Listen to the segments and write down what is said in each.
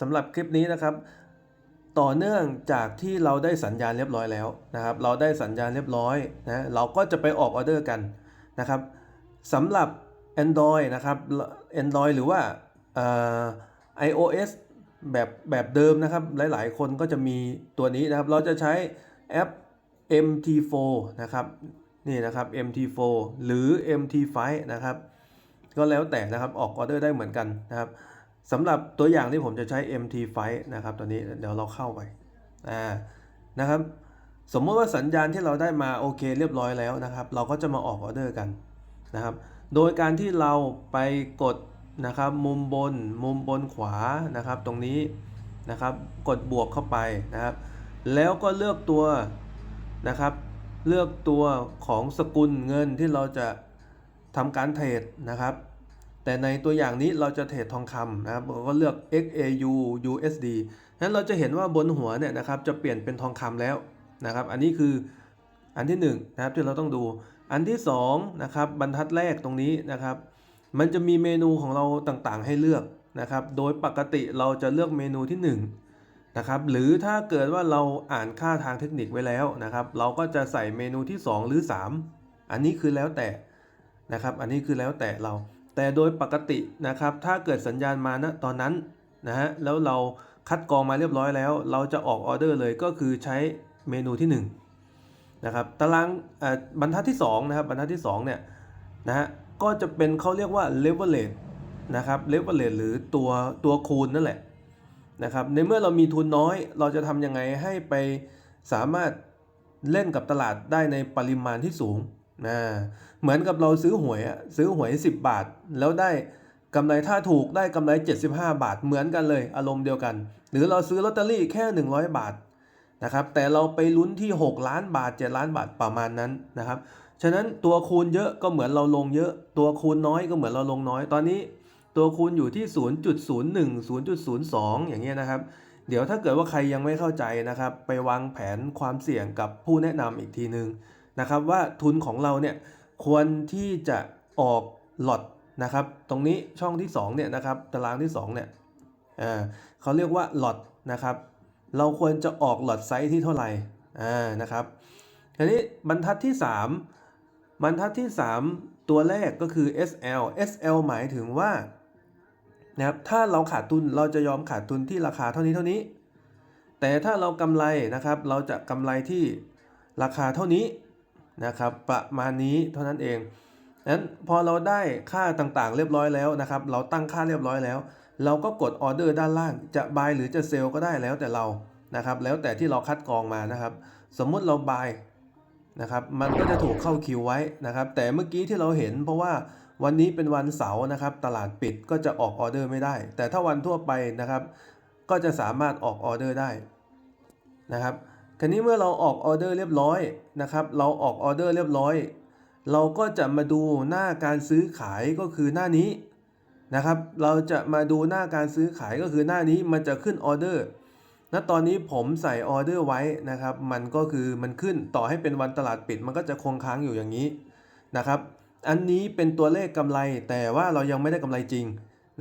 สำหรับคลิปนี้นะครับ ต่อเนื่องจากที่เราได้สัญญาณเรียบร้อยแล้วนะครับ เราได้สัญญาณเรียบร้อยนะเราก็จะไปออกออเดอร์กันนะครับสำหรับ Android นะครับ Android หรือว่าเอ่อ iOS แบบแบบเดิมนะครับ หลายๆ คนก็จะมีตัวนี้นะครับ เราจะใช้แอป MT4 นะครับนี่นะครับ MT4 หรือ MT5 นะครับ ก็แล้วแต่นะครับออกออเดอร์ได้เหมือนกันนะครับ สำหรับตัวอย่างที่ผมจะใช้ MT5 นะครับตัวนี้เดี๋ยวเราเข้าไปอ่านะครับสมมติว่าสัญญาณที่เราได้มาโอเคเรียบร้อยแล้วนะครับ เราก็จะมาออกออเดอร์กันนะครับ โดยการที่เราไปกดนะครับมุมบนมุมบนขวานะครับ ตรงนี้นะครับกดบวกเข้าไปนะครับ แล้วก็เลือกตัวนะครับ เลือกตัวของสกุลเงินที่เราจะทำการเทรดนะครับ แต่ในตัวอย่างนี้เราจะเทรดทองคำนะครับก็เลือก XAU USD นั้นเราจะเห็นว่าบนหัวเนี่ยนะครับจะเปลี่ยนเป็นทองคำแล้วนะครับ อันนี้คืออันที่1นงนะครับที่เราต้องดู อันที่2นะครับบรรทัดแรกตรงนี้นะครับ มันจะมีเมนูของเราต่างๆ ให้เลือกนะครับ โดยปกติเราจะเลือกเมนูที่ 1นะครับหรือถ้าเกิดว่าเราอ่านค่าทางเทคนิคไว้แล้วนะครับ เราก็จะใส่เมนูที่ 2 หรือ 3 อันนี้คือแล้วแต่นะครับ อันนี้คือแล้วแต่เรา แต่โดยปกตินะครับ ถ้าเกิดสัญญาณมาณตอนนั้นนะฮะแล้วเราคัดกรองมาเรียบร้อยแล้ว เราจะออกออเดอร์เลยก็คือใช้เมนูที่1นะครับตารางบรรทัดที่2นะครับบรรทัดที่2เนี่ยนะฮะก็จะเป็นเขาเรียกว่า leverage นะครับ leverage หรือตัวตัวคูณนั่นแหละนะครับในเมื่อเรามีทุนน้อยเราจะทำยังไงให้ไปสามารถเล่นกับตลาดได้ในปริมาณที่สูงนะ เหมือนกับเราซื้อหวยอะซื้อหวย 10 บาท แล้วได้กำไรถ้าถูกได้กำไร 75 บาทเหมือนกันเลย อารมณ์เดียวกัน หรือเราซื้อลอตเตอรี่แค่ 100 บาทนะครับแต่เราไปลุ้นที่ 6 ล้านบาท 7 ล้านบาทประมาณนั้นนะครับฉะนั้นตัวคูณเยอะก็เหมือนเราลงเยอะ ตัวคูณน้อยก็เหมือนเราลงน้อยตอนนี้ ตัวคูณอยู่ที่ 0.01 0.02 อย่างเงี้ยนะครับ เดี๋ยวถ้าเกิดว่าใครยังไม่เข้าใจนะครับ ไปวางแผนความเสี่ยงกับผู้แนะนำอีกทีนึงนะครับว่าทุนของเราเนี่ย ควรที่จะออกหลอตนะครับ ตรงนี้ช่องที่2เนี่ยนะครับตารางที่2เนี่ยเขาเรียกว่าหลอตนะครับ เราควรจะออกหลอตไซส์ที่เท่าไหร่นะครับทีนี้บรรทัดที่ 3 บรรทัดที่ 3 ตัวแรกก็คือ SL SL หมายถึงว่านะครับถ้าเราขาดทุนเราจะยอมขาดทุนที่ราคาเท่านี้เท่านี้ แต่ถ้าเรากำไรนะครับ เราจะกำไรที่ราคาเท่านี้ นะครับ ประมาณนี้เท่านั้นเองนั้นพอเราได้ค่าต่างๆ เรียบร้อยแล้วนะครับ เราตั้งค่าเรียบร้อยแล้ว เราก็กดออเดอร์ด้านล่างจะ buy หรือจะ sell ก็ได้แล้วแต่เรานะครับ แล้วแต่ที่เราคัดกรองมานะครับ สมมุติเรา buy นะครับ มันก็จะถูกเข้าคิวไว้นะครับ แต่เมื่อกี้ที่เราเห็นเพราะว่าวันนี้เป็นวันเสาร์นะครับ ตลาดปิดก็จะออกออเดอร์ไม่ได้ แต่ถ้าวันทั่วไปนะครับ ก็จะสามารถออกออเดอร์ได้นะครับ คราวนี้เมื่อเราออกออเดอร์เรียบร้อยนะครับ เราออกออเดอร์เรียบร้อย เราก็จะมาดูหน้าการซื้อขายก็คือหน้านี้นะครับ เราจะมาดูหน้าการซื้อขายก็คือหน้านี้มันจะขึ้นออเดอร์ณตอนนี้ผมใส่ออเดอร์ไว้นะครับ มันก็คือมันขึ้นต่อให้เป็นวันตลาดปิด มันก็จะคงค้างอยู่อย่างนี้นะครับ อันนี้เป็นตัวเลขกำไรแต่ว่าเรายังไม่ได้กำไรจริง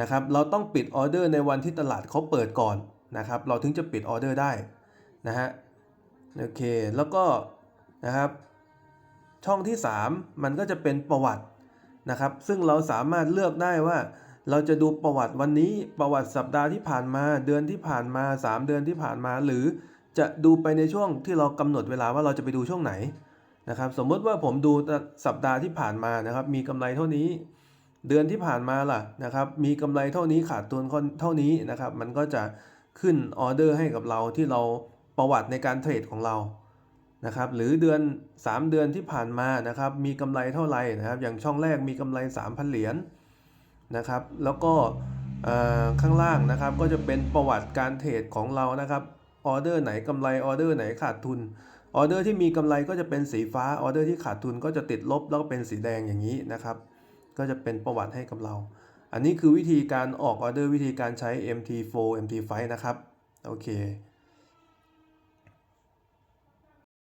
นะครับ เราต้องปิดออเดอร์ในวันที่ตลาดเขาเปิดก่อนนะครับ เราถึงจะปิดออเดอร์ได้นะฮะ โอเค แล้วก็นะครับ ช่องที่ 3 มันก็จะเป็นประวัตินะครับ ซึ่งเราสามารถเลือกได้ว่า เราจะดูประวัติวันนี้ประวัติสัปดาห์ที่ผ่านมา เดือนที่ผ่านมา 3 เดือนที่ผ่านมา หรือจะดูไปในช่วงที่เรากำหนดเวลาว่าเราจะไปดูช่วงไหนนะครับ สมมติว่าผมดูสัปดาห์ที่ผ่านมานะครับ มีกำไรเท่านี้ เดือนที่ผ่านมาล่ะนะครับ มีกำไรเท่านี้ขาดทุนเท่านี้นะครับ มันก็จะขึ้นออเดอร์ให้กับเราที่เรา ประวัติในการเทรดของเรานะครับหรือเดือน 3 เดือนที่ผ่านมานะครับมีกำไรเท่าไหร่นะครับอย่างช่องแรกมีกำไร 3,000 เหรียญนะครับแล้วก็ข้างล่างนะครับก็จะเป็นประวัติการเทรดของเรานะครับออเดอร์ไหนกำไรออเดอร์ไหนขาดทุนออเดอร์ที่มีกำไรก็จะเป็นสีฟ้าออเดอร์ที่ขาดทุนก็จะติดลบแล้วก็เป็นสีแดงอย่างนี้นะครับก็จะเป็นประวัติให้กับเรา อันนี้คือวิธีการออกออเดอร์วิธีการใช้ MT4 MT5 นะครับโอเค